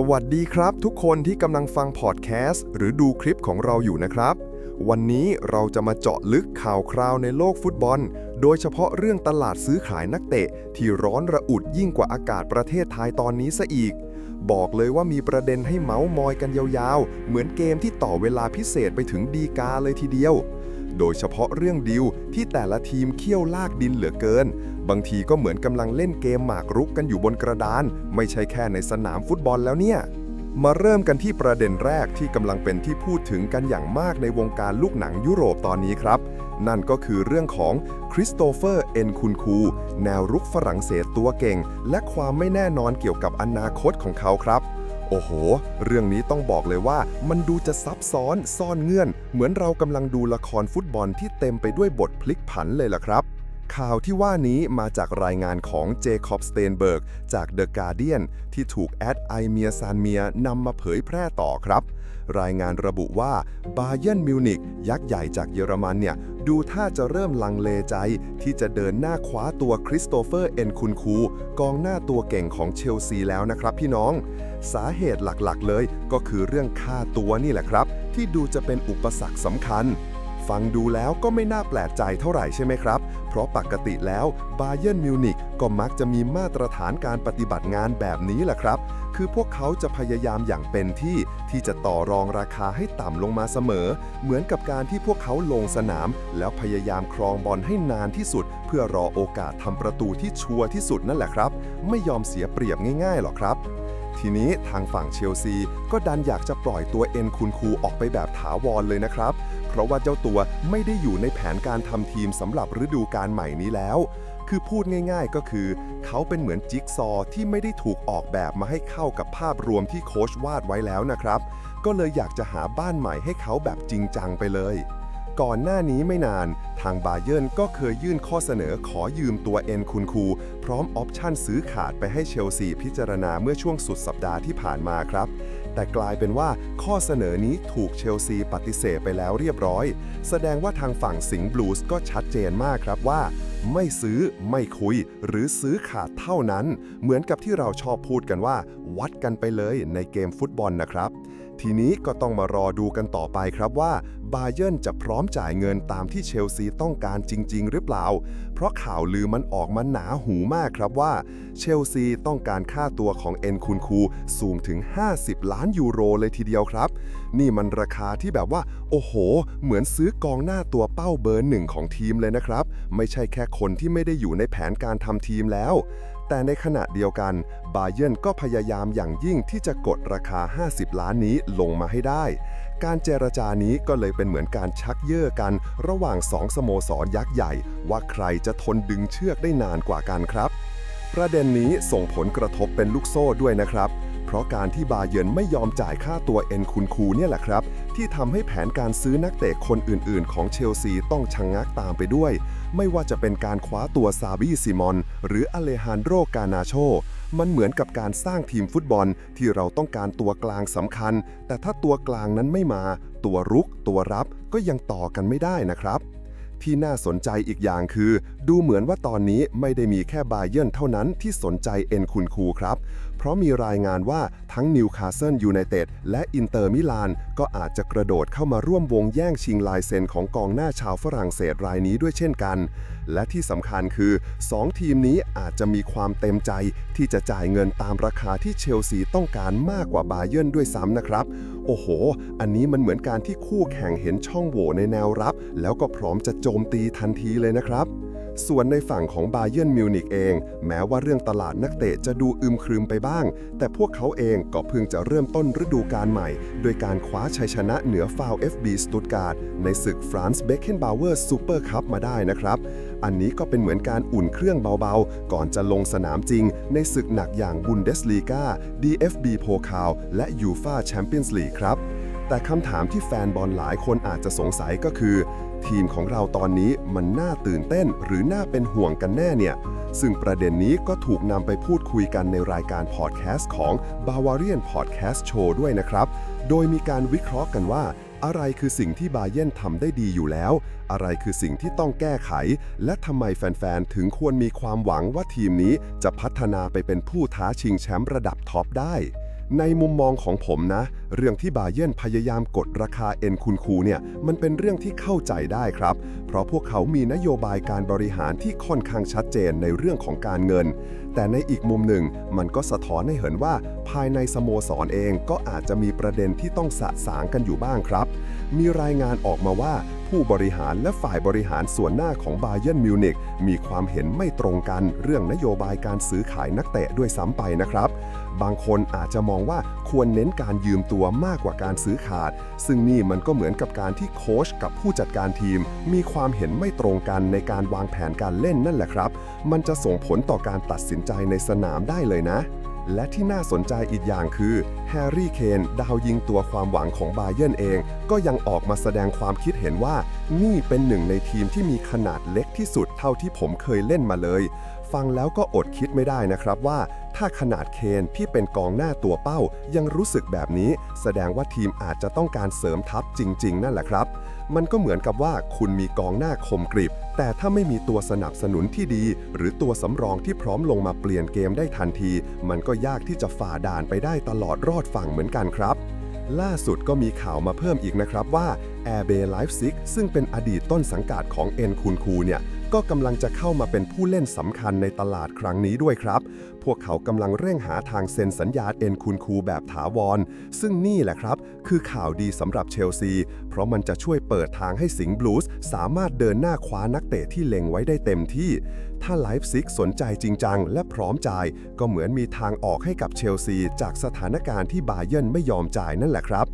สวัสดีครับทุกคนที่กำลังฟังพอดแคสต์หรือดูคลิปของเราอยู่นะครับ วันนี้เราจะมาเจาะลึกข่าวคราวในโลกฟุตบอล โดยเฉพาะเรื่องตลาดซื้อขายนักเตะ ที่ร้อนระอุดยิ่งกว่าอากาศประเทศไทยตอนนี้ซะอีก บอกเลยว่ามีประเด็นให้เมาส์มอยกันยาวๆ เหมือนเกมที่ต่อเวลาพิเศษไปถึงดีกาเลยทีเดียว โดยเฉพาะเรื่องดิวที่แต่ละทีมเคี่ยวลากดินเหลือเกิน บางทีก็เหมือนกำลังเล่นเกมหมากรุกกันอยู่บนกระดาน ไม่ใช่แค่ในสนามฟุตบอลแล้วเนี่ย มาเริ่มกันที่ประเด็นแรกที่กำลังเป็นที่พูดถึงกันอย่างมากในวงการลูกหนังยุโรปตอนนี้ครับ นั่นก็คือเรื่องของคริสโตเฟอร์เอ็นคุนคูแนวรุกฝรั่งเศสตัวเก่ง และความไม่แน่นอนเกี่ยวกับอนาคตของเขาครับ โอ้โห เรื่องนี้ต้องบอกเลยว่ามันดูจะซับซ้อนซ่อนเงื่อน เหมือนเรากำลังดูละครฟุตบอลที่เต็มไปด้วยบทพลิกผันเลยล่ะครับ ข่าวที่ว่านี้มาจากรายงานของเจคอบสเตนเบิร์กจากเดอะการ์เดียนที่ถูกแอดไอเมียซานเมียนำมาเผยแพร่ต่อครับ รายงานระบุว่าบาเยนมิวนิกยักษ์ใหญ่จากเยอรมันเนี่ย ดูท่าจะเริ่มลังเลใจที่จะเดินหน้าคว้าตัวคริสโตเฟอร์เอ็นคุนคูกองหน้าตัวเก่งของเชลซีแล้วนะครับพี่น้อง สาเหตุหลักๆเลยก็คือเรื่องค่าตัวนี่แหละครับ ที่ดูจะเป็นอุปสรรคสำคัญ ฟังดูแล้วก็ไม่น่าแปลกใจเท่าไหร่ใช่ไหมครับ เพราะปกติแล้วบาเย r n นมิวนิกก็มักจะมีมาตรฐานการปฏิบัติงานแบบนี้แหละครับ คือพวกเขาจะพยายามอย่างเป็นที่ที่จะต่อรองราคาให้ต่ำลงมาเสมอ เหมือนกับการที่พวกเขาลงสนาม แล้วพยายามครองบอลให้นานที่สุด เพื่อรอโอกาสทำประตูที่ชัวร์ที่สุดนั่นแหละครับ ไม่ยอมเสียเปรียบง่ายๆหรอกครับทีนี้ทางฝั่งเชลซีก็ดันอยากจะปล่อยตัวเอ็นคุนคูออกไปแบบถาวรเลยนะครับเพราะว่าเจ้าตัวไม่ได้อยู่ในแผนการทำทีมสำหรับฤดูกาลใหม่นี้แล้ว คือพูดง่ายๆก็คือ เขาเป็นเหมือนจิ๊กซอว์ที่ไม่ได้ถูกออกแบบมาให้เข้ากับภาพรวมที่โค้ชวาดไว้แล้วนะครับ ก็เลยอยากจะหาบ้านใหม่ให้เขาแบบจริงจังไปเลยก่อนหน้านี้ไม่นาน ทางบาเยิร์นก็เคยยื่นข้อเสนอขอยืมตัวเอ็นคุนคู พร้อมออปชั่นซื้อขาดไปให้เชลซีพิจารณาเมื่อช่วงสุดสัปดาห์ที่ผ่านมาครับ แต่กลายเป็นว่าข้อเสนอนี้ถูกเชลซีปฏิเสธไปแล้วเรียบร้อย แสดงว่าทางฝั่งสิงห์บลูส์ก็ชัดเจนมากครับว่า ไม่ซื้อไม่คุย หรือซื้อขาดเท่านั้น เหมือนกับที่เราชอบพูดกันว่า วัดกันไปเลยในเกมฟุตบอลนะครับ ทีนี้ก็ต้องมารอดูกันต่อไปครับว่าบาเยิร์นจะพร้อมจ่ายเงินตามที่เชลซีต้องการจริง ๆ หรือเปล่า เพราะข่าวลือมันออกมาหนาหูมากครับว่า เชลซีต้องการค่าตัวของเอ็นคุนคูสูงถึง 50 ล้านยูโรเลยทีเดียวครับ นี่มันราคาที่แบบว่า โอ้โห เหมือนซื้อกองหน้าตัวเป้าเบอร์หนึ่งของทีมเลยนะครับ ไม่ใช่แค่คนที่ไม่ได้อยู่ในแผนการทำทีมแล้ว แต่ในขณะเดียวกัน บาเยิร์นก็พยายามอย่างยิ่งที่จะกดราคา 50 ล้านนี้ลงมาให้ได้ การเจรจานี้ก็เลยเป็นเหมือนการชักเย่อกัน ระหว่างสองสโมสรยักษ์ใหญ่ ว่าใครจะทนดึงเชือกได้นานกว่ากันครับ ประเด็นนี้ส่งผลกระทบเป็นลูกโซ่ด้วยนะครับ เพราะการที่บาเยิร์นไม่ยอมจ่ายค่าตัวเอ็นคุนคูเนี่ยแหละครับ ที่ทำให้แผนการซื้อนักเตะคนอื่นๆ ของเชลซีต้องชะงงักตามไปด้วย ไม่ว่าจะเป็นการคว้าตัวซาบีซิมอน หรืออเลฮานโดรกานาโช มันเหมือนกับการสร้างทีมฟุตบอลที่เราต้องการตัวกลางสำคัญ แต่ถ้าตัวกลางนั้นไม่มา ตัวรุก ตัวรับก็ยังต่อกันไม่ได้นะครับที่น่าสนใจอีกอย่างคือ ดูเหมือนว่าตอนนี้ไม่ได้มีแค่บาเยิร์นเท่านั้นที่สนใจเอ็นคุนคูครับ เพราะมีรายงานว่าทั้งนิวคาสเซิลยูไนเต็ดและอินเตอร์มิลาน ก็อาจจะกระโดดเข้ามาร่วมวงแย่งชิงลายเซ็นของกองหน้าชาวฝรั่งเศสรายนี้ด้วยเช่นกัน และที่สำคัญคือ 2 ทีมนี้อาจจะมีความเต็มใจที่จะจ่ายเงินตามราคาที่เชลซีต้องการมากกว่าบาเยิร์นด้วยซ้ำนะครับ โอ้โห อันนี้มันเหมือนการที่คู่แข่งเห็นช่องโหว่ในแนวรับ แล้วก็พร้อมจะโจมตีทันทีเลยนะครับ ส่วนในฝั่งของบาเยิร์นมิวนิกเอง แม้ว่าเรื่องตลาดนักเตะจะดูอึมครึมไปบ้าง แต่พวกเขาเองก็เพิ่งจะเริ่มต้นฤดูกาลใหม่ โดยการคว้าชัยชนะเหนือฟาว FB สตุตการ์ดในศึกฟรานซ์เบคเคนบาวเวอร์ซูเปอร์คัพมาได้นะครับ อันนี้ก็เป็นเหมือนการอุ่นเครื่องเบาๆ ก่อนจะลงสนามจริง ในศึกหนักอย่างบุนเดสลีกา DFB โพคาลและยูฟาแชมเปี้ยนส์ลีกครับแต่คำถามที่แฟนบอลหลายคนอาจจะสงสัยก็คือ ทีมของเราตอนนี้มันน่าตื่นเต้นหรือน่าเป็นห่วงกันแน่เนี่ย ซึ่งประเด็นนี้ก็ถูกนำไปพูดคุยกันในรายการพอดแคสต์ของ Bavarian Podcast Show ด้วยนะครับ โดยมีการวิเคราะห์กันว่า อะไรคือสิ่งที่บาเย r n ทำได้ดีอยู่แล้ว อะไรคือสิ่งที่ต้องแก้ไข และทำไมแฟน ๆ ถึงควรมีความหวังว่าทีมนี้จะพัฒนาไปเป็นผู้ท้าชิงแชมป์ระดับท็อปได้ ในมุมมองของผมนะ เรื่องที่บาเยนพยายามกดราคาเอ็นคุณคูเนี่ยมันเป็นเรื่องที่เข้าใจได้ครับ เพราะพวกเขามีนโยบายการบริหารที่ค่อนข้างชัดเจนในเรื่องของการเงิน แต่ในอีกมุมหนึ่งมันก็สะท้อนให้เห็นว่า ภายในสโมสรเองก็อาจจะมีประเด็นที่ต้องสะสางกันอยู่บ้างครับ มีรายงานออกมาว่าผู้บริหารและฝ่ายบริหารส่วนหน้าของบาเยนมิวนิกมีความเห็นไม่ตรงกันเรื่องนโยบายการซื้อขายนักเตะด้วยซ้ำไปนะครับ บางคนอาจจะมองว่าควรเน้นการยืมตัวมากกว่าการซื้อขาด ซึ่งนี่มันก็เหมือนกับการที่โค้ชกับผู้จัดการทีม มีความเห็นไม่ตรงกันในการวางแผนการเล่นนั่นแหละครับ มันจะส่งผลต่อการตัดสินใจในสนามได้เลยนะและที่น่าสนใจอีกอย่างคือแฮร์รี่เคนดาวยิงตัวความหวังของบาเยิร์นเอง ก็ยังออกมาแสดงความคิดเห็นว่า นี่เป็นหนึ่งในทีมที่มีขนาดเล็กที่สุดเท่าที่ผมเคยเล่นมาเลย ฟังแล้วก็อดคิดไม่ได้นะครับว่า ถ้าขนาดเคนที่เป็นกองหน้าตัวเป้า ยังรู้สึกแบบนี้ แสดงว่าทีมอาจจะต้องการเสริมทัพจริง ๆ นั่นแหละครับ มันก็เหมือนกับว่าคุณมีกองหน้าคมกริบ แต่ถ้าไม่มีตัวสนับสนุนที่ดี หรือตัวสำรองที่พร้อมลงมาเปลี่ยนเกมได้ทันที มันก็ยากที่จะฝ่าด่านไปได้ตลอดรอดฝั่งเหมือนกันครับล่าสุดก็มีข่าวมาเพิ่มอีกนะครับว่า Air b a y Leipzig ซึ่งเป็นอดีตต้นสังกัดของเอ็นคุนคูเนี่ย ก็กำลังจะเข้ามาเป็นผู้เล่นสำคัญในตลาดครั้งนี้ด้วยครับพวกเขากำลังเร่งหาทางเซ็นสัญญาเอ็นคุนคูแบบถาวร ซึ่งนี่แหละครับ คือข่าวดีสำหรับเชลซี เพราะมันจะช่วยเปิดทางให้สิงห์บลูส์สามารถเดินหน้าคว้านักเตะที่เล็งไว้ได้เต็มที่ ถ้าไลฟ์ซิกสนใจจริงจังและพร้อมจ่าย ก็เหมือนมีทางออกให้กับเชลซี จากสถานการณ์ที่บาเยิร์นไม่ยอมจ่ายนั่นแหละครับ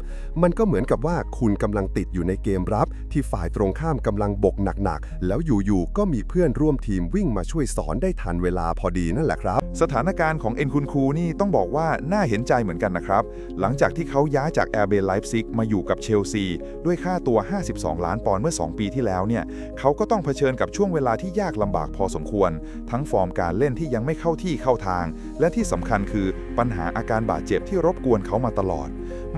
มันก็เหมือนกับว่าคุณกำลังติดอยู่ในเกมรับ ที่ฝ่ายตรงข้ามกำลังบกหนักๆแล้วอยู่ๆก็มีเพื่อนร่วมทีมวิ่งมาช่วยสอนได้ทันเวลาพอดีนั่นแหละครับสถานการณ์ของเอ็นคุนคูนี่ต้องบอกว่าน่าเห็นใจเหมือนกันนะครับ หลังจากที่เขาย้ายจากแอร์เบลไลฟ์ซิกมาอยู่กับเชลซี ด้วยค่าตัว 52 ล้านปอนด์เมื่อ 2 ปีที่แล้วเนี่ยเขาก็ต้องเผชิญกับช่วงเวลาที่ยากลำบากพอสมควร ทั้งฟอร์มการเล่นที่ยังไม่เข้าที่เข้าทาง และที่สำคัญคือปัญหาอาการบาดเจ็บที่รบกวนเขามาตลอด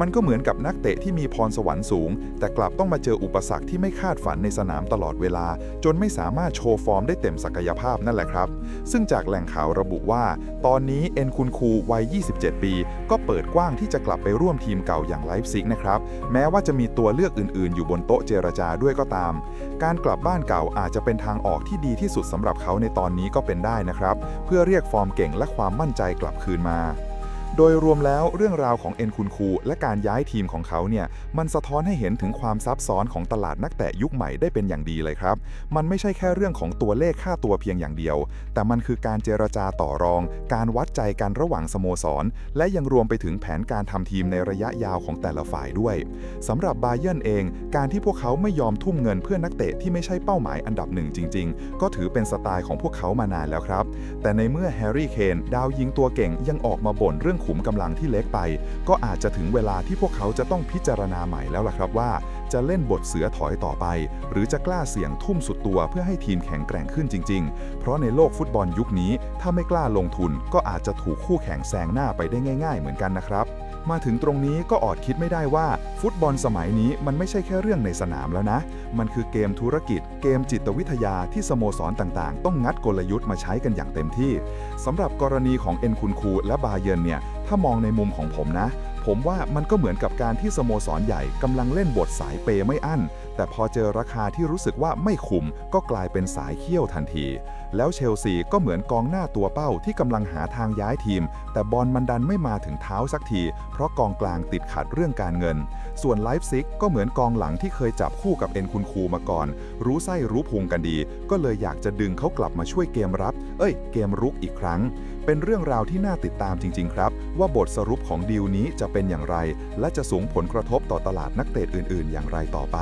มันก็เหมือนกับนักเตะที่มีพรสวรรค์สูง แต่กลับต้องมาเจออุปสรรคที่ไม่คาดฝันในสนามตลอดเวลา จนไม่สามารถโชว์ฟอร์มได้เต็มศักยภาพนั่นแหละครับ ซึ่งจากแหล่งข่าวระบุว่า ตอนนี้เอ็นคุนคูวัย 27 ปี ก็เปิดกว้างที่จะกลับไปร่วมทีมเก่าอย่างไลฟ์ซิกนะครับ แม้ว่าจะมีตัวเลือกอื่น ๆ อยู่บนโต๊ะเจรจาด้วยก็ตาม การกลับบ้านเก่าอาจจะเป็นทางออกที่ดีที่สุดสำหรับเขาในตอนนี้ก็เป็นได้นะครับ เพื่อเรียกฟอร์มเก่งและความมั่นใจกลับคืนมา โดยรวมแล้วเรื่องราวของเอ็นคุนคู และการย้ายทีมของเขาเนี่ยมันสะท้อนให้เห็นถึงความซับซ้อนของตลาดนักเตะยุคใหม่ได้เป็นอย่างดีเลยครับ มันไม่ใช่แค่เรื่องของตัวเลขค่าตัวเพียงอย่างเดียว แต่มันคือการเจรจาต่อรอง การวัดใจกันระหว่างสโมสร และยังรวมไปถึงแผนการทำทีมในระยะยาวของแต่ละฝ่ายด้วยสำหรับบาเยิร์นเอง การที่พวกเขาไม่ยอมทุ่มเงินเพื่อนักเตะที่ไม่ใช่เป้าหมายอันดับหนึ่งจริง ๆ ก็ถือเป็นสไตล์ของพวกเขามานานแล้วครับ แต่ในเมื่อแฮร์รี่เคนดาวยิงตัวเก่งยังออกมาบ่นเรื่องขุมกำลังที่เล็กไป ก็อาจจะถึงเวลาที่พวกเขาจะต้องพิจารณาใหม่แล้วล่ะครับว่า จะเล่นบทเสือถอยต่อไป หรือจะกล้าเสี่ยงทุ่มสุดตัวเพื่อให้ทีมแข็งแกร่งขึ้นจริง ๆ เพราะในโลกฟุตบอลยุคนี้ ถ้าไม่กล้าลงทุน ก็อาจจะถูกคู่แข่งแซงหน้าไปได้ง่าย ๆ เหมือนกันนะครับมาถึงตรงนี้ก็อดคิดไม่ได้ว่า ฟุตบอลสมัยนี้มันไม่ใช่แค่เรื่องในสนามแล้วนะ มันคือเกมธุรกิจ เกมจิตวิทยาที่สโมสรต่างๆ ต้องงัดกลยุทธ์มาใช้กันอย่างเต็มที่สำหรับกรณีของเอ็นคุนคูและบาเยิร์นเนี่ย ถ้ามองในมุมของผมนะ ผมว่ามันก็เหมือนกับการที่สโมสรใหญ่กำลังเล่นบทสายเปย์ไม่อั้น แต่พอเจอราคาที่รู้สึกว่าไม่คุ้มก็กลายเป็นสายเขี้ยวทันที แล้วเชลซีก็เหมือนกองหน้าตัวเป้าที่กำลังหาทางย้ายทีม แต่บอลมันดันไม่มาถึงเท้าสักที เพราะกองกลางติดขัดเรื่องการเงิน ส่วนไลฟ์ซิกก็เหมือนกองหลังที่เคยจับคู่กับเอ็นคุนคูมาก่อน รู้ไส้รู้พุงกันดี ก็เลยอยากจะดึงเขากลับมาช่วยเกมรับ เอ้ย เกมรุกอีกครั้ง เป็นเรื่องราวที่น่าติดตามจริง ๆ ครับ ว่าบทสรุปของดีลนี้จะเป็นอย่างไร และจะส่งผลกระทบต่อตลาดนักเตะอื่น ๆ อย่างไรต่อไป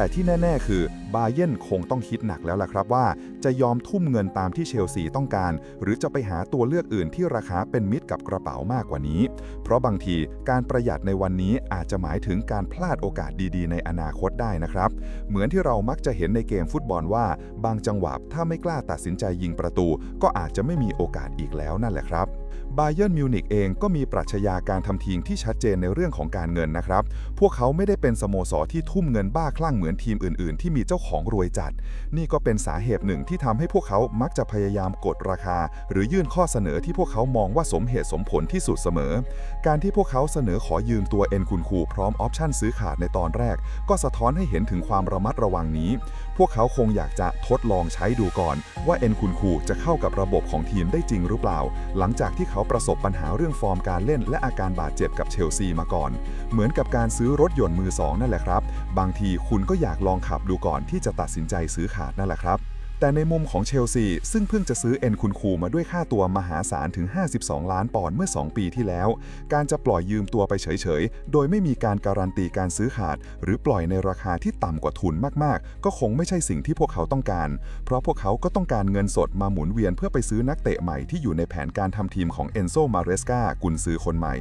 แต่ที่แน่ ๆ คือบาเยิร์นคงต้องคิดหนักแล้วล่ะครับว่า จะยอมทุ่มเงินตามที่เชลซีต้องการ หรือจะไปหาตัวเลือกอื่นที่ราคาเป็นมิตรกับกระเป๋ามากกว่านี้ เพราะบางทีการประหยัดในวันนี้อาจจะหมายถึงการพลาดโอกาสดีๆ ในอนาคตได้นะครับ เหมือนที่เรามักจะเห็นในเกมฟุตบอลว่า บางจังหวะถ้าไม่กล้าตัดสินใจยิงประตู ก็อาจจะไม่มีโอกาสอีกแล้วนั่นแหละครับ บาเยิร์นมิวนิกเองก็มีปรัชญาการทำทีมที่ชัดเจนในเรื่องของการเงินนะครับ พวกเขาไม่ได้เป็นสโมสรที่ทุ่มเงินบ้าคลั่งเหมือนทีมอื่นๆ ที่มีเจ้าของรวยจัด นี่ก็เป็นสาเหตุหนึ่งที่ทำให้พวกเขามักจะพยายามกดราคา หรือยื่นข้อเสนอที่พวกเขามองว่าสมเหตุสมผลที่สุดเสมอการที่พวกเขาเสนอขอยืมตัวเอ็นคุณครูพร้อมออปชั่นซื้อขาดในตอนแรก ก็สะท้อนให้เห็นถึงความระมัดระวังนี้ พวกเขาคงอยากจะทดลองใช้ดูก่อน ว่าเอ็นคุณครูจะเข้ากับระบบของทีมได้จริงหรือเปล่า หลังจากที่เขาประสบปัญหาเรื่องฟอร์มการเล่น และอาการบาดเจ็บกับเชลซีมาก่อน เหมือนกับการซื้อรถยนต์มือสองนั่นแหละครับ บางทีคุณก็อยากลองขับดูก่อนที่จะตัดสินใจซื้อขาดนั่นแหละครับ แต่ในมุมของเชลซี ซึ่งเพิ่งจะซื้อเอ็นคุณคูมาด้วยค่าตัวมหาศาลถึง 52 ล้านปอนด์เมื่อ 2 ปีที่แล้ว การจะปล่อยยืมตัวไปเฉย ๆ โดยไม่มีการการันตีการซื้อขาด หรือปล่อยในราคาที่ต่ำกว่าทุนมาก ๆ ก็คงไม่ใช่สิ่งที่พวกเขาต้องการ เพราะพวกเขาก็ต้องการเงินสดมาหมุนเวียนเพื่อไปซื้อนักเตะใหม่ที่อยู่ในแผนการทำทีมของเอนโซมาเรสกากุนซือคนใหม่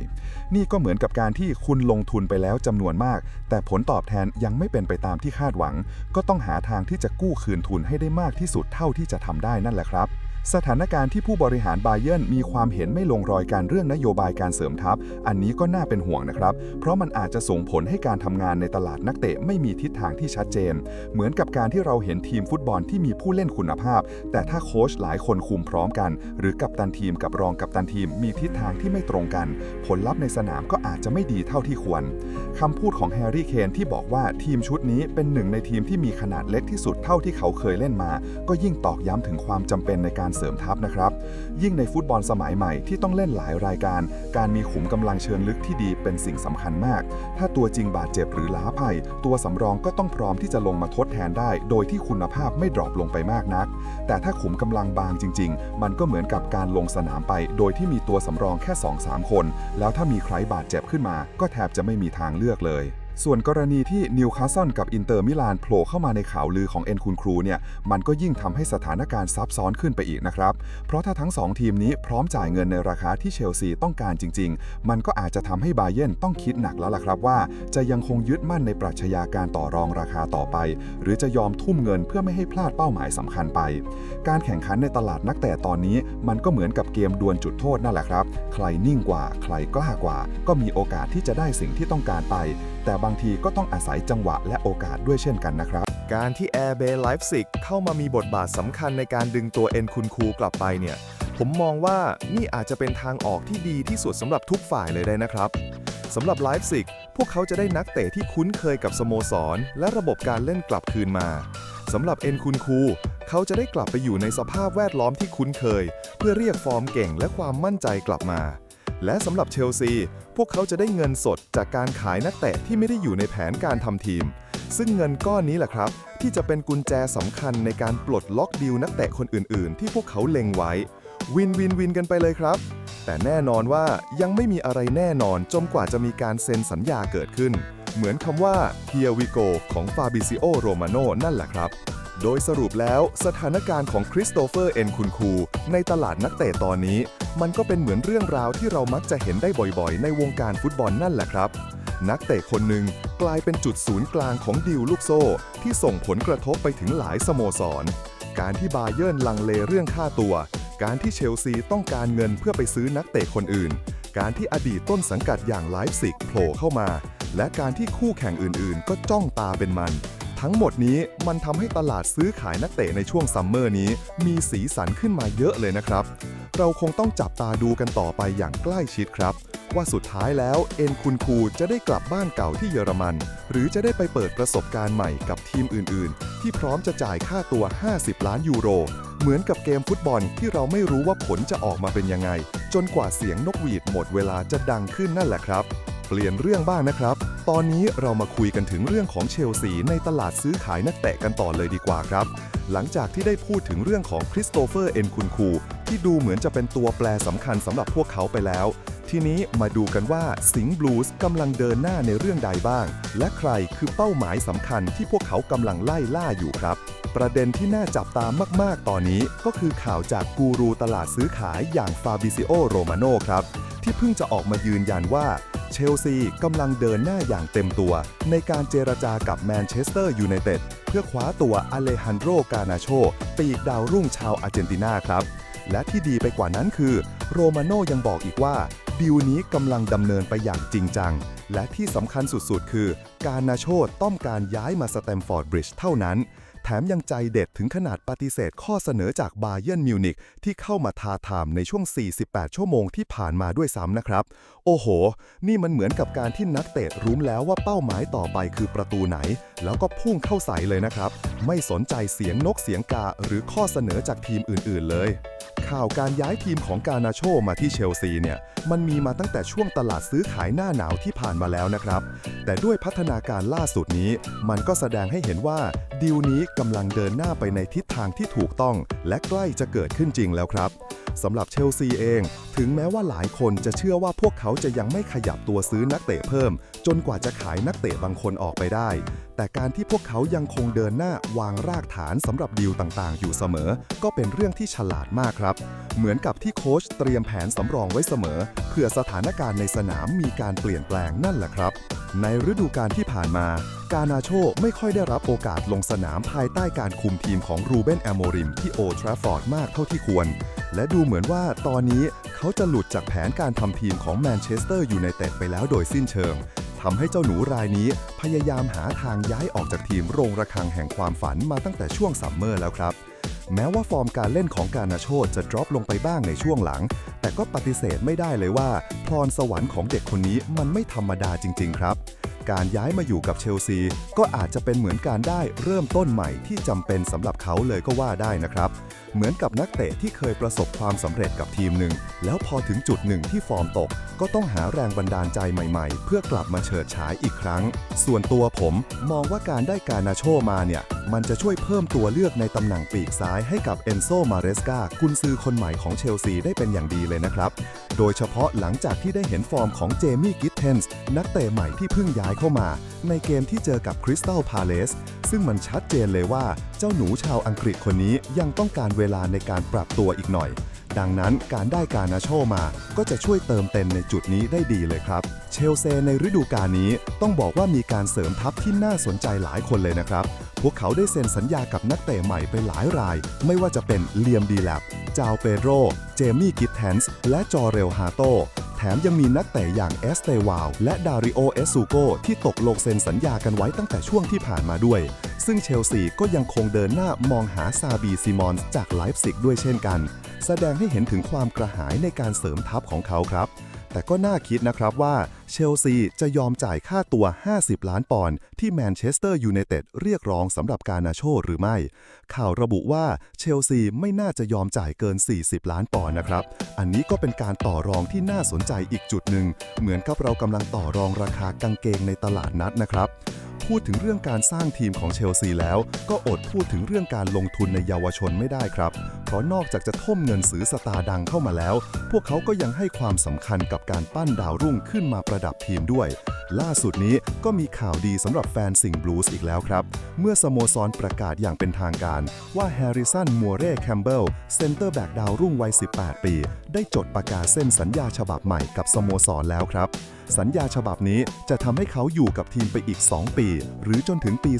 นี่ก็เหมือนกับการที่คุณลงทุนไปแล้วจำนวนมาก แต่ผลตอบแทนยังไม่เป็นไปตามที่คาดหวัง ก็ต้องหาทางที่จะกู้คืนทุนให้ได้มากที่สุดเท่าที่จะทำได้นั่นแหละครับ สถานการณ์ที่ผู้บริหารบาเยนมีความเห็นไม่ลงรอยการเรื่องนโยบายการเสริมทัพ อันนี้ก็น่าเป็นห่วงนะครับ เพราะมันอาจจะส่งผลให้การทำงานในตลาดนักเตะไม่มีทิศทางที่ชัดเจน เหมือนกับการที่เราเห็นทีมฟุตบอลที่มีผู้เล่นคุณภาพ แต่ถ้าโค้ชหลายคนคุมพร้อมกัน หรือกัปตันทีมกับรองกัปตันทีมมีทิศทางที่ไม่ตรงกัน ผลลัพธ์ในสนามก็อาจจะไม่ดีเท่าที่ควรคำพูดของแฮร์รี่เคนที่บอกว่าทีมชุดนี้เป็นหนึ่งในทีมที่มีขนาดเล็กที่สุดเท่าที่เขาเคยเล่นมา ก็ยิ่งตอกย้ำถึงความจำเป็นในการเสริมทัพนะครับ ยิ่งในฟุตบอลสมัยใหม่ที่ต้องเล่นหลายรายการ การมีขุมกำลังเชิงลึกที่ดีเป็นสิ่งสำคัญมาก ถ้าตัวจริงบาดเจ็บหรือล้าภัย ตัวสำรองก็ต้องพร้อมที่จะลงมาทดแทนได้ โดยที่คุณภาพไม่ดรอปลงไปมากนัก แต่ถ้าขุมกำลังบางจริง ๆ มันก็เหมือนกับการลงสนามไป โดยที่มีตัวสำรองแค่ 2-3 คน แล้วถ้ามีใครบาดเจ็บขึ้นมา ก็แทบจะไม่มีทางเลือกเลย ส่วนกรณีที่นิวคาสเซิลกับอินเตอร์มิลานโผล่เข้ามาในข่าวลือของเอ็นคุณครูเนี่ยมันก็ยิ่งทำให้สถานการณ์ซับซ้อนขึ้นไปอีกนะครับ เพราะถ้าทั้ง 2 ทีมนี้พร้อมจ่ายเงินในราคาที่เชลซีต้องการจริง ๆ มันก็อาจจะทำให้บาเยร์นต้องคิดหนักแล้วล่ะครับว่า จะยังคงยึดมั่นในปรัชญาการต่อรองราคาต่อไป หรือจะยอมทุ่มเงินเพื่อไม่ให้พลาดเป้าหมายสำคัญไป การแข่งขันในตลาดนักเตะตอนนี้มันก็เหมือนกับเกมดวลจุดโทษนั่นแหละครับ ใครนิ่งกว่า ใครกล้ากว่า ก็มีโอกาสที่จะได้สิ่งที่ต้องการไปแต่บางทีก็ต้องอาศัยจังหวะและโอกาสด้วยเช่นกันนะครับ การที่ Air Bay Leipzig เข้ามามีบทบาทสำคัญในการดึงตัวเอ็นคุณครูกลับไปเนี่ย ผมมองว่านี่อาจจะเป็นทางออกที่ดีที่สุดสำหรับทุกฝ่ายเลยได้นะครับสำหรับไลฟ์ซิกพวกเขาจะได้นักเตะที่คุ้นเคยกับสโมสร และระบบการเล่นกลับคืนมาสำหรับเอ็นคุณครูเขาจะได้กลับไปอยู่ในสภาพแวดล้อมที่คุ้นเคย เพื่อเรียกฟอร์มเก่งและความมั่นใจกลับมา และสำหรับเชลซี พวกเขาจะได้เงินสดจากการขายนักเตะที่ไม่ได้อยู่ในแผนการทำทีม ซึ่งเงินก้อนนี้แหละครับ ที่จะเป็นกุญแจสำคัญในการปลดล็อกดีลนักเตะคนอื่น ๆ ที่พวกเขาเล็งไว้ วินวินวินกันไปเลยครับ แต่แน่นอนว่ายังไม่มีอะไรแน่นอนจนกว่าจะมีการเซ็นสัญญาเกิดขึ้น เหมือนคำว่า Here we go ของฟาบิซิโอโรมาโนนั่นแหละครับ โดยสรุปแล้วสถานการณ์ของคริสโตเฟอร์เอ็นคุณคู ในตลาดนักเตะตอนนี้ มันก็เป็นเหมือนเรื่องราวที่เรามักจะเห็นได้บ่อยๆ ในวงการฟุตบอลนั่นแหละครับ นักเตะคนหนึ่งกลายเป็นจุดศูนย์กลางของดิวลูกโซ่ ที่ส่งผลกระทบไปถึงหลายสโมสร การที่บาเยิร์นลังเลเรื่องค่าตัว การที่เชลซีต้องการเงินเพื่อไปซื้อนักเตะคนอื่น การที่อดีตต้นสังกัดอย่างไลฟ์ซิกโผล่เข้ามา และการที่คู่แข่งอื่นๆ ก็จ้องตาเป็นมัน ทั้งหมดนี้มันทำให้ตลาดซื้อขายนักเตะในช่วงซัมเมอร์นี้ มีสีสันขึ้นมาเยอะเลยนะครับ เราคงต้องจับตาดูกันต่อไปอย่างใกล้ชิดครับ ว่าสุดท้ายแล้วเอ็นคุณคูจะได้กลับบ้านเก่าที่เยอรมัน หรือจะได้ไปเปิดประสบการณ์ใหม่กับทีมอื่น ๆ ที่พร้อมจะจ่ายค่าตัว 50 ล้านยูโร เหมือนกับเกมฟุตบอลที่เราไม่รู้ว่าผลจะออกมาเป็นยังไง จนกว่าเสียงนกหวีดหมดเวลาจะดังขึ้นนั่นแหละครับ เปลี่ยนเรื่องบ้างนะครับ ตอนนี้เรามาคุยกันถึงเรื่องของเชลซีในตลาดซื้อขายนักเตะกันต่อเลยดีกว่าครับ หลังจากที่ได้พูดถึงเรื่องของคริสโตเฟอร์เอ็นคุณคูที่ดูเหมือนจะเป็นตัวแปรสำคัญสำหรับพวกเขาไปแล้ว ทีนี้มาดูกันว่าสิงห์บลูส์กำลังเดินหน้าในเรื่องใดบ้าง และใครคือเป้าหมายสำคัญที่พวกเขากำลังไล่ล่าอยู่ครับประเด็นที่น่าจับตามมาก ๆ ตอนนี้ก็คือข่าวจากกูรูตลาดซื้อขายอย่างฟาบิซิโอ โรมาโนครับ ที่เพิ่งจะออกมายืนยันว่า เชลซีกำลังเดินหน้าอย่างเต็มตัว ในการเจรจากับแมนเชสเตอร์ยูไนเต็ดเพื่อคว้าตัวอเลฮันโดกานาโชปีกดาวรุ่งชาวอาร์เจนตินาครับ และที่ดีไปกว่านั้นคือ โรมาโนยังบอกอีกว่าดีลนี้กำลังดำเนินไปอย่างจริงจัง และที่สำคัญสุดๆ คือ การนาโชต้องการย้ายมาสแตมฟอร์ดบริดจ์เท่านั้น ถมยังใจเด็ดถึงขนาดปฏิเสธข้อเสนอจากบาเยิร์นมิวนิกที่เข้ามาทาทามในช่วง 48 ชั่วโมงที่ผ่านมาด้วยซ้ำนะครับ โอ้โห นี่มันเหมือนกับการที่นักเตะรู้แล้วว่าเป้าหมายต่อไปคือประตูไหน แล้วก็พุ่งเข้าใส่เลยนะครับ ไม่สนใจเสียงนกเสียงกาหรือข้อเสนอจากทีมอื่น ๆ เลยข่าวการย้ายทีมของกานาโชมาที่เชลซีเนี่ย มันมีมาตั้งแต่ช่วงตลาดซื้อขายหน้าหนาวที่ผ่านมาแล้วนะครับ แต่ด้วยพัฒนาการล่าสุดนี้ มันก็แสดงให้เห็นว่า ดีลนี้กำลังเดินหน้าไปในทิศทางที่ถูกต้อง และใกล้จะเกิดขึ้นจริงแล้วครับสำหรับเชลซีเอง ถึงแม้ว่าหลายคนจะเชื่อว่าพวกเขาจะยังไม่ขยับตัวซื้อนักเตะเพิ่ม จนกว่าจะขายนักเตะบางคนออกไปได้ แต่การที่พวกเขายังคงเดินหน้าวางรากฐานสำหรับดีลต่างๆ อยู่เสมอ ก็เป็นเรื่องที่ฉลาดมากครับ เหมือนกับที่โค้ชเตรียมแผนสำรองไว้เสมอ เพื่อสถานการณ์ในสนามมีการเปลี่ยนแปลงนั่นแหละครับ ในฤดูกาลที่ผ่านมา กานาโชไม่ค่อยได้รับโอกาสลงสนามภายใต้การคุมทีมของรูเบนแอโมริมที่โอทราฟอร์ดมากเท่าที่ควร และดูเหมือนว่าตอนนี้เขาจะหลุดจากแผนการทำทีมของแมนเชสเตอร์ยูไนเต็ดไปแล้วโดยสิ้นเชิง ทำให้เจ้าหนูรายนี้ พยายามหาทางย้ายออกจากทีมโรงระฆังแห่งความฝันมาตั้งแต่ช่วงซัมเมอร์แล้วครับ แม้ว่าฟอร์มการเล่นของการนาโชจะดรอปลงไปบ้างในช่วงหลัง แต่ก็ปฏิเสธไม่ได้เลยว่า พรสวรรค์ของเด็กคนนี้มันไม่ธรรมดาจริง ๆ ครับ การย้ายมาอยู่กับเชลซี ก็อาจจะเป็นเหมือนการได้เริ่มต้นใหม่ที่จำเป็นสำหรับเขาเลยก็ว่าได้นะครับเหมือนกับนักเตะที่เคยประสบความสำเร็จกับทีมหนึ่ง แล้วพอถึงจุดหนึ่งที่ฟอร์มตก ก็ต้องหาแรงบันดาลใจใหม่ๆ เพื่อกลับมาเฉิดฉายอีกครั้ง ส่วนตัวผมมองว่าการได้การนาโชมาเนี่ย มันจะช่วยเพิ่มตัวเลือกในตำแหน่งปีกซ้ายให้กับเอนโซมาเรสกากุนซือคนใหม่ของเชลซีได้เป็นอย่างดีเลยนะครับ โดยเฉพาะหลังจากที่ได้เห็นฟอร์มของเจมี่กิทเทนส์นักเตะใหม่ที่เพิ่งย้ายเข้ามา ในเกมที่เจอกับคริสตัลพาเลสซึ่งมันชัดเจนเลยว่าเจ้าหนูชาวอังกฤษคนนี้ยังต้องการเวลาในการปรับตัวอีกหน่อย ดังนั้นการได้การนาโชมาก็จะช่วยเติมเต็มในจุดนี้ได้ดีเลยครับ เชลเซในฤดูกาลนี้ต้องบอกว่ามีการเสริมทัพที่น่าสนใจหลายคนเลยนะครับ พวกเขาได้เซ็นสัญญากับนักเตะใหม่ไปหลายราย ไม่ว่าจะเป็นเลียมดีแลบจาวเปโรเจมี่กิทแทนส์และจอเรลฮาโตแถมยังมีนักเตะอย่างเอสเตวาลและดาริโอเอสซูโกที่ตกลงเซ็นสัญญากันไว้ตั้งแต่ช่วงที่ผ่านมาด้วย ซึ่งเชลซีก็ยังคงเดินหน้ามองหาซาบีซิมอนส์จากไลฟ์ซิกด้วยเช่นกัน แสดงให้เห็นถึงความกระหายในการเสริมทัพของเขาครับ แต่ก็น่าคิดนะครับว่า เชลซีจะยอมจ่ายค่าตัว 50 ล้านปอนด์ที่แมนเชสเตอร์ยูไนเต็ดเรียกร้องสำหรับการนาโชหรือไม่ ข่าวระบุว่าเชลซีไม่น่าจะยอมจ่ายเกิน 40 ล้านปอนด์นะครับ อันนี้ก็เป็นการต่อรองที่น่าสนใจอีกจุดหนึ่ง เหมือนกับเรากำลังต่อรองราคากางเกงในตลาดนัดนะครับพูดถึงเรื่องการสร้างทีมของเชลซีแล้ว ก็อดพูดถึงเรื่องการลงทุนในเยาวชนไม่ได้ครับ เพราะนอกจากจะทุ่มเงินซื้อสตาร์ดังเข้ามาแล้ว พวกเขาก็ยังให้ความสำคัญกับการปั้นดาวรุ่งขึ้นมาประดับทีมด้วย ล่าสุดนี้ก็มีข่าวดีสำหรับแฟนสิงห์บลูส์อีกแล้วครับ เมื่อสโมสรประกาศอย่างเป็นทางการ ว่าแฮร์ริสัน มัวเร่ แคมเบลเซนเตอร์แบ็กดาวรุ่งวัย 18 ปี ได้จดประกาศเส้นสัญญาฉบับใหม่กับสโมสรแล้วครับ สัญญาฉบับนี้จะทำให้เขาอยู่กับทีมไปอีก 2 ปี หรือจนถึงปี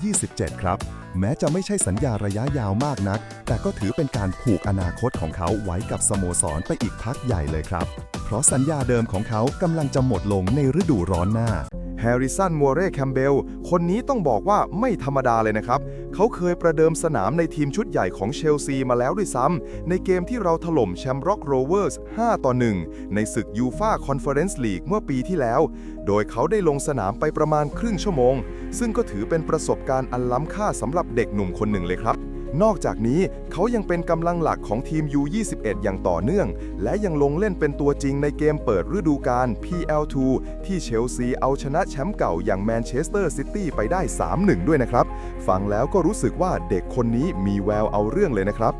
2027 ครับ แม้จะไม่ใช่สัญญาระยะยาวมากนัก แต่ก็ถือเป็นการผูกอนาคตของเขาไว้กับสโมสรไปอีกพักใหญ่เลยครับ เพราะสัญญาเดิมของเขากำลังจะหมดลงในฤดูร้อนหน้าแฮร์ริสัน มัวเร่แคมเบล คนนี้ต้องบอกว่าไม่ธรรมดาเลยนะครับ เขาเคยประเดิมสนามในทีมชุดใหญ่ของเชลซีมาแล้วด้วยซ้ำ ในเกมที่เราถล่มแชมป์ร็อกโรเวอร์ส 5 ต่อ 1 ในศึกยูฟาคอนเฟอเรนซ์ลีกเมื่อปีที่แล้ว โดยเขาได้ลงสนามไปประมาณครึ่งชั่วโมง ซึ่งก็ถือเป็นประสบการณ์อันล้ำค่าสำหรับเด็กหนุ่มคนหนึ่งเลยครับ นอกจากนี้เขายังเป็นกำลังหลักของทีม U21 อย่างต่อเนื่อง และยังลงเล่นเป็นตัวจริงในเกมเปิดฤดูกาล PL2 ที่เชลซีเอาชนะแชมป์เก่าอย่างแมนเชสเตอร์ซิตี้ไปได้ 3-1 ด้วยนะครับ ฟังแล้วก็รู้สึกว่าเด็กคนนี้มีแววเอาเรื่องเลยนะครับ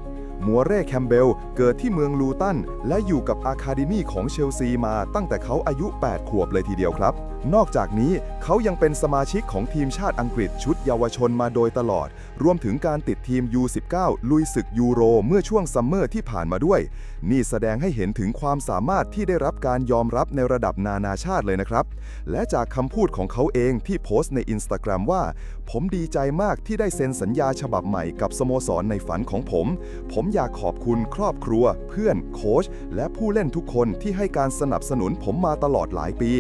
มัวเร่แคมเบล เกิดที่เมืองลูตัน และอยู่กับอาคาเดมีของเชลซีมาตั้งแต่เขาอายุ 8 ขวบเลยทีเดียวครับ นอกจากนี้เขายังเป็นสมาชิกของทีมชาติอังกฤษชุดเยาวชนมาโดยตลอด รวมถึงการติดทีม U19 ลุยศึกยูโร เมื่อช่วงซัมเมอร์ที่ผ่านมาด้วย นี่แสดงให้เห็นถึงความสามารถที่ได้รับการยอมรับในระดับนานาชาติเลยนะครับ และจากคำพูดของเขาเองที่โพสต์ในอินสตาแกรมว่า ผมดีใจมากที่ได้เซ็นสัญญาฉบับใหม่กับสโมสรในฝันของผม ผมอยากขอบคุณครอบครัว เพื่อนโค้ชและผู้เล่นทุกคนที่ให้การสนับสนุนผมมาตลอดหลายปี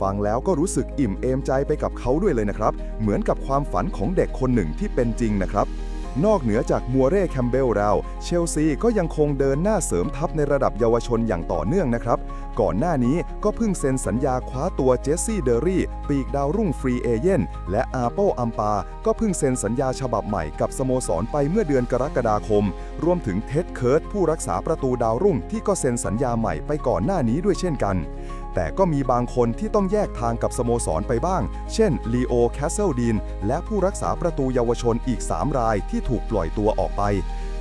ฟังแล้วก็รู้สึกอิ่มเอมใจไปกับเขาด้วยเลยนะครับ เหมือนกับความฝันของเด็กคนหนึ่งที่เป็นจริงนะครับ นอกเหนือจากมัวเร่แคมเบลแล้วเชลซีก็ยังคงเดินหน้าเสริมทัพในระดับเยาวชนอย่างต่อเนื่องนะครับ ก่อนหน้านี้ก็เพิ่งเซ็นสัญญาคว้าตัวเจสซี่เดอรี่ ปีกดาวรุ่งฟรีเอเย่นและอาโปอัมปา ก็เพิ่งเซ็นสัญญาฉบับใหม่กับสโมสรไปเมื่อเดือนกรกฎาคม รวมถึงเท็ดเคิร์ตผู้รักษาประตูดาวรุ่งที่ก็เซ็นสัญญาใหม่ไปก่อนหน้านี้ด้วยเช่นกัน แต่ก็มีบางคนที่ต้องแยกทางกับสโมสรไปบ้าง เช่นลีโอแคสเซิลดีนและผู้รักษาประตูเยาวชนอีก 3 รายที่ถูกปล่อยตัวออกไป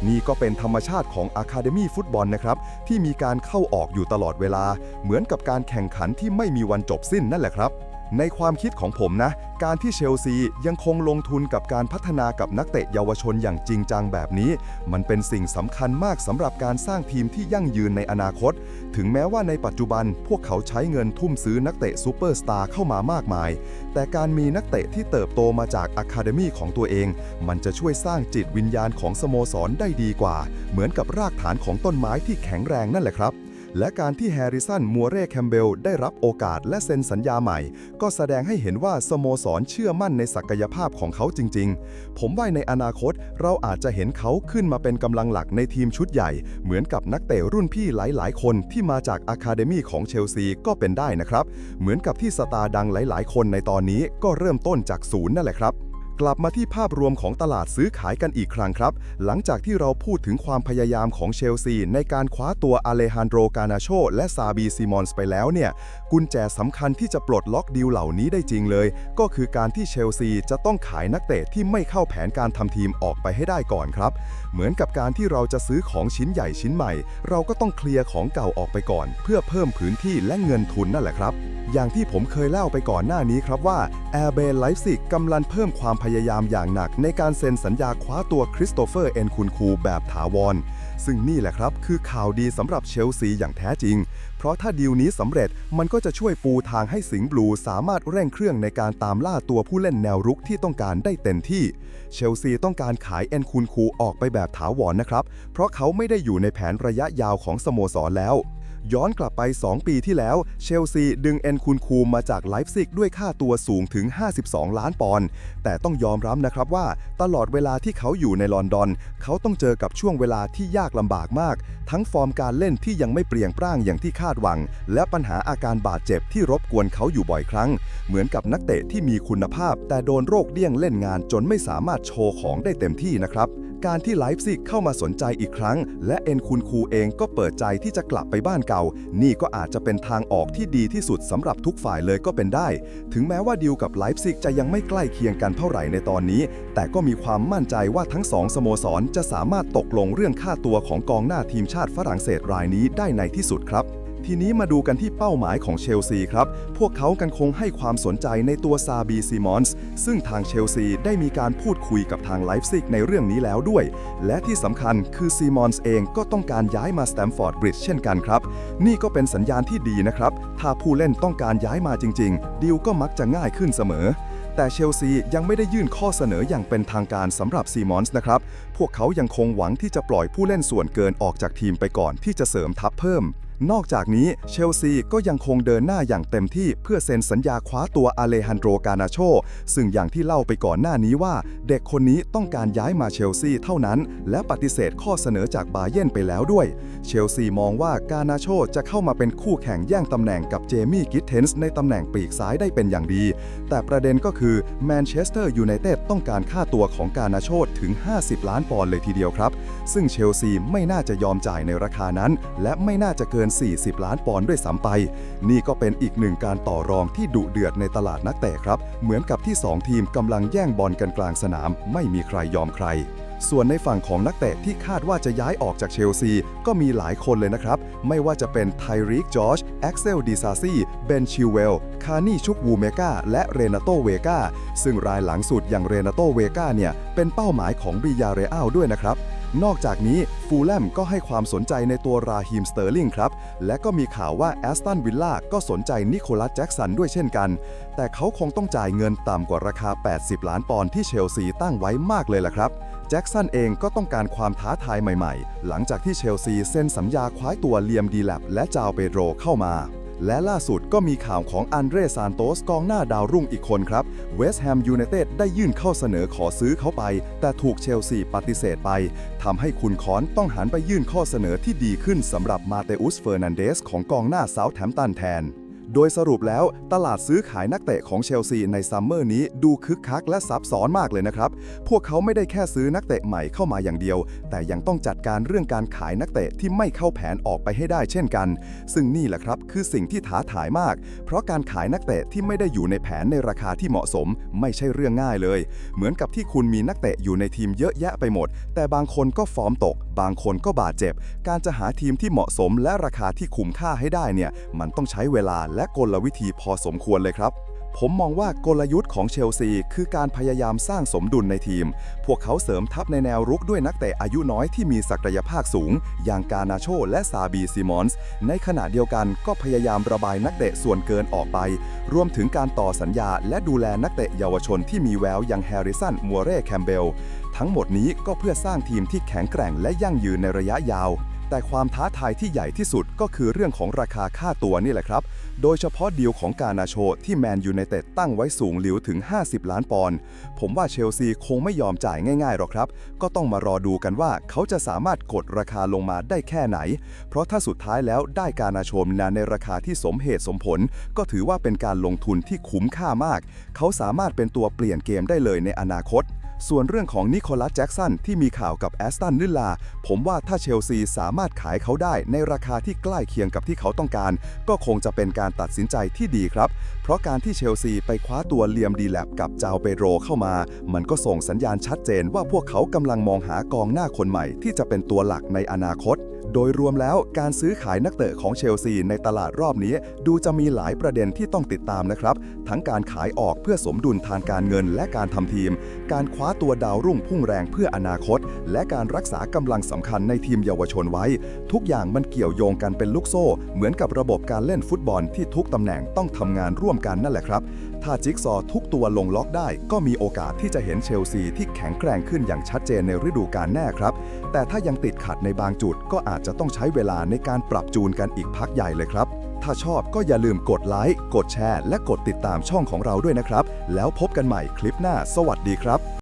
นี่ก็เป็นธรรมชาติของอะคาเดมีฟุตบอลนะครับ ที่มีการเข้าออกอยู่ตลอดเวลา เหมือนกับการแข่งขันที่ไม่มีวันจบสิ้นนั่นแหละครับ ในความคิดของผมนะ การที่เชลซียังคงลงทุนกับการพัฒนากับนักเตะเยาวชนอย่างจริงจังแบบนี้ มันเป็นสิ่งสำคัญมากสำหรับการสร้างทีมที่ยั่งยืนในอนาคต ถึงแม้ว่าในปัจจุบันพวกเขาใช้เงินทุ่มซื้อนักเตะซูเปอร์สตาร์เข้ามามากมาย แต่การมีนักเตะที่เติบโตมาจากอะคาเดมีของตัวเอง มันจะช่วยสร้างจิตวิญญาณของสโมสรได้ดีกว่า เหมือนกับรากฐานของต้นไม้ที่แข็งแรงนั่นแหละครับ และการที่แฮร์ริสัน มัวเร่แคมเบลได้รับโอกาสและเซ็นสัญญาใหม่ ก็แสดงให้เห็นว่าสโมสรเชื่อมั่นในศักยภาพของเขาจริง ๆ ผมว่าในอนาคตเราอาจจะเห็นเขาขึ้นมาเป็นกำลังหลักในทีมชุดใหญ่ เหมือนกับนักเตะรุ่นพี่หลายๆ คนที่มาจากอะคาเดมีของเชลซีก็เป็นได้นะครับ เหมือนกับที่สตาร์ดังหลาย ๆ คนในตอนนี้ก็เริ่มต้นจากศูนย์นั่นแหละครับ กลับมาที่ภาพรวมของตลาดซื้อขายกันอีกครั้งครับ หลังจากที่เราพูดถึงความพยายามของเชลซีในการคว้าตัวอเลฮันโดรกานาโช และซาบีซิมอนส์ไปแล้วเนี่ย กุญแจสำคัญที่จะปลดล็อกดีลเหล่านี้ได้จริงเลย ก็คือการที่เชลซีจะต้องขายนักเตะที่ไม่เข้าแผนการทำทีมออกไปให้ได้ก่อนครับ เหมือนกับการที่เราจะซื้อของชิ้นใหญ่ชิ้นใหม่ เราก็ต้องเคลียร์ของเก่าออกไปก่อน เพื่อเพิ่มพื้นที่และเงินทุนนั่นแหละครับ อย่างที่ผมเคยเล่าไปก่อนหน้านี้ครับว่าแอร์เบนไลฟ์ซิกกำลังเพิ่มความพยายามอย่างหนัก ในการเซ็นสัญญาคว้าตัวคริสโตเฟอร์เอนคุนคูแบบถาวรซึ่งนี่แหละครับคือข่าวดีสำหรับเชลซีอย่างแท้จริง เพราะถ้าดีลนี้สำเร็จมันก็จะช่วยปูทางให้สิงห์บลูสามารถเร่งเครื่องในการตามล่าตัวผู้เล่นแนวรุกที่ต้องการได้เต็มที่ เชลซีต้องการขายเอนคูนคูออกไปแบบถาวรนะครับ เพราะเขาไม่ได้อยู่ในแผนระยะยาวของสโมสรแล้ว ย้อนกลับไป 2 ปีที่แล้ว เชลซีดึงเอ็นคุนคูมาจากไลฟ์ซิกด้วยค่าตัวสูงถึง 52 ล้านปอนด์แต่ต้องยอมรับนะครับว่า ตลอดเวลาที่เขาอยู่ในลอนดอน เขาต้องเจอกับช่วงเวลาที่ยากลำบากมาก ทั้งฟอร์มการเล่นที่ยังไม่เปรียงปร้างอย่างที่คาดหวัง และปัญหาอาการบาดเจ็บที่รบกวนเขาอยู่บ่อยครั้ง เหมือนกับนักเตะที่มีคุณภาพ แต่โดนโรคเลี่ยงเล่นงานจนไม่สามารถโชว์ของได้เต็มที่นะครับการที่ไลฟ์ซิกเข้ามาสนใจอีกครั้ง และเอ็นคุนคูเองก็เปิดใจที่จะกลับไปบ้านเก่านี่ก็อาจจะเป็นทางออกที่ดีที่สุดสำหรับทุกฝ่ายเลยก็เป็นได้ ถึงแม้ว่าดีลกับไลฟ์ซิกจะยังไม่ใกล้เคียงกันเท่าไหร่ในตอนนี้ แต่ก็มีความมั่นใจว่าทั้งสองสโมสรจะสามารถตกลงเรื่องค่าตัวของกองหน้าทีมชาติฝรั่งเศสรายนี้ได้ในที่สุดครับ ทีนี้มาดูกันที่เป้าหมายของเชลซีครับ พวกเขากันคงให้ความสนใจในตัวซาบีซิมอนส์ซึ่งทางเชลซีได้มีการพูดคุยกับทางไลฟ์ซิกในเรื่องนี้แล้วด้วย และที่สำคัญคือซิมอนส์เองก็ต้องการย้ายมาสแตมฟอร์ดบริดจ์เช่นกันครับ นี่ก็เป็นสัญญาณที่ดีนะครับ ถ้าผู้เล่นต้องการย้ายมาจริง ๆ ดีลก็มักจะง่ายขึ้นเสมอแต่เชลซียังไม่ได้ยื่นข้อเสนออย่างเป็นทางการสำหรับซีมอนส์นะครับ พวกเขายังคงหวังที่จะปล่อยผู้เล่นส่วนเกินออกจากทีมไปก่อนที่จะเสริมทัพเพิ่ม นอกจากนี้เชลซีก็ยังคงเดินหน้าอย่างเต็มที่เพื่อเซ็นสัญญาคว้าตัวอาเลฮันโดรกานาโช ซึ่งอย่างที่เล่าไปก่อนหน้านี้ว่า เด็กคนนี้ต้องการย้ายมาเชลซีเท่านั้น และปฏิเสธข้อเสนอจากบาเยนไปแล้วด้วย เชลซีมองว่ากานาโชจะเข้ามาเป็นคู่แข่งแย่งตำแหน่งกับเจมี่กิทเทนส์ในตำแหน่งปีกซ้ายได้เป็นอย่างดี แต่ประเด็นก็คือแมนเชสเตอร์ยูไนเต็ดต้องการค่าตัวของกานาโชถึง 50 ล้านปอนด์เลยทีเดียวครับ ซึ่งเชลซีไม่น่าจะยอมจ่ายในราคานั้น และไม่น่าจะเกิน40 ล้านปอนด์ด้วยซ้ำไป นี่ก็เป็นอีกหนึ่งการต่อรองที่ดุเดือดในตลาดนักเตะครับ เหมือนกับที่ 2 ทีมกำลังแย่งบอลกันกลางสนาม ไม่มีใครยอมใครส่วนในฝั่งของนักเตะที่คาดว่าจะย้ายออกจากเชลซี ก็มีหลายคนเลยนะครับ ไม่ว่าจะเป็นไทริกจอร์จแอ็กเซลดีซาซีเบนชิวเวล คานี่ชุกวูเมกาและเรนาโตเวกาซึ่งรายหลังสุดอย่างเรนาโตเวกาเนี่ย เป็นเป้าหมายของบิยาเรอัลด้วยนะครับ นอกจากนี้ฟูลแลมก็ให้ความสนใจในตัวราฮิมสเตอร์ลิงครับ และก็มีข่าวว่าแอสตันวิลล่าก็สนใจนิโคลัสแจ็กสันด้วยเช่นกัน แต่เขาคงต้องจ่ายเงินต่ำกว่าราคา 80 ล้านปอนด์ที่เชลซีตั้งไว้มากเลยล่ะครับ แจ็กสันเองก็ต้องการความท้าทายใหม่ๆ หลังจากที่เชลซีเซ็นสัญญาคว้าตัวเลียมดีแลบและจาวเปโดรเข้ามา และล่าสุดก็มีข่าวของอันเดรซานโตสกองหน้าดาวรุ่งอีกคนครับเวสต์แฮมยูไนเต็ดได้ยื่นเข้าเสนอขอซื้อเขาไป แต่ถูกเชลซีปฏิเสธไปทำให้คุณคอนต้องหันไปยื่นข้อเสนอที่ดีขึ้นสำหรับมาเตอุสเฟอร์นันเดสของกองหน้าเซาท์แธมป์ตันแทน โดยสรุปแล้วตลาดซื้อขายนักเตะของเชลซีในซัมเมอร์นี้ดูคึกคักและซับซ้อนมากเลยนะครับ พวกเขาไม่ได้แค่ซื้อนักเตะใหม่เข้ามาอย่างเดียว แต่ยังต้องจัดการเรื่องการขายนักเตะที่ไม่เข้าแผนออกไปให้ได้เช่นกัน ซึ่งนี่แหละครับคือสิ่งที่ท้าทายมาก เพราะการขายนักเตะที่ไม่ได้อยู่ในแผนในราคาที่เหมาะสม ไม่ใช่เรื่องง่ายเลย เหมือนกับที่คุณมีนักเตะอยู่ในทีมเยอะแยะไปหมด แต่บางคนก็ฟอร์มตก บางคนก็บาดเจ็บ การจะหาทีมที่เหมาะสมและราคาที่คุ้มค่าให้ได้เนี่ยมันต้องใช้เวลาและกลวิธีพอสมควรเลยครับ ผมมองว่ากลยุทธ์ของเชลซี คือการพยายามสร้างสมดุลในทีม พวกเขาเสริมทัพในแนวรุกด้วยนักเตะอายุน้อยที่มีศักยภาพสูง อย่างกานาโชและซาบีซิมอนส์ ในขณะเดียวกันก็พยายามระบายนักเตะส่วนเกินออกไป รวมถึงการต่อสัญญา และดูแลนักเตะเยาวชนที่มีแววอย่างแฮร์ริสัน มัวเร่ แคมเบล ทั้งหมดนี้ก็เพื่อสร้างทีมที่แข็งแกร่งและยั่งยืนในระยะยาว แต่ความท้าทายที่ใหญ่ที่สุดก็คือเรื่องของราคาค่าตัวนี่แหละครับ โดยเฉพาะดีลของกานาโชที่แมนยูไนเต็ดตั้งไว้สูงหลิวถึง 50 ล้านปอนด์ ผมว่าเชลซีคงไม่ยอมจ่ายง่ายๆหรอกครับ ก็ต้องมารอดูกันว่าเขาจะสามารถกดราคาลงมาได้แค่ไหน เพราะถ้าสุดท้ายแล้วได้กานาโชมนาในราคาที่สมเหตุสมผล ก็ถือว่าเป็นการลงทุนที่คุ้มค่ามาก เขาสามารถเป็นตัวเปลี่ยนเกมได้เลยในอนาคต ส่วนเรื่องของนิโคลัสแจ็กสันที่มีข่าวกับแอสตันนิลลา ผมว่าถ้าเชลซีสามารถขายเขาได้ในราคาที่ใกล้เคียงกับที่เขาต้องการ ก็คงจะเป็นการตัดสินใจที่ดีครับ เพราะการที่เชลซีไปคว้าตัวเลียมดีแลบกับจาวเปโรเข้ามา มันก็ส่งสัญญาณชัดเจนว่าพวกเขากำลังมองหากองหน้าคนใหม่ที่จะเป็นตัวหลักในอนาคต โดยรวมแล้วการซื้อขายนักเตะของเชลซีในตลาดรอบนี้ ดูจะมีหลายประเด็นที่ต้องติดตามนะครับ ทั้งการขายออกเพื่อสมดุลทางการเงินและการทำทีม การคว้าตัวดาวรุ่งพุ่งแรงเพื่ออนาคต และการรักษากำลังสำคัญในทีมเยาวชนไว้ ทุกอย่างมันเกี่ยวโยงกันเป็นลูกโซ่ เหมือนกับระบบการเล่นฟุตบอลที่ทุกตำแหน่งต้องทำงานร่วมกันนั่นแหละครับ ถ้าจิ๊กซอว์ทุกตัวลงล็อกได้ ก็มีโอกาสที่จะเห็นเชลซีที่แข็งแกร่งขึ้นอย่างชัดเจนในฤดูกาลแน่ครับ แต่ถ้ายังติดขัดในบางจุดก็อาจจะต้องใช้เวลาในการปรับจูนกันอีกพักใหญ่เลยครับ ถ้าชอบก็อย่าลืมกดไลค์ กดแชร์ และกดติดตามช่องของเราด้วยนะครับ แล้วพบกันใหม่คลิปหน้า สวัสดีครับ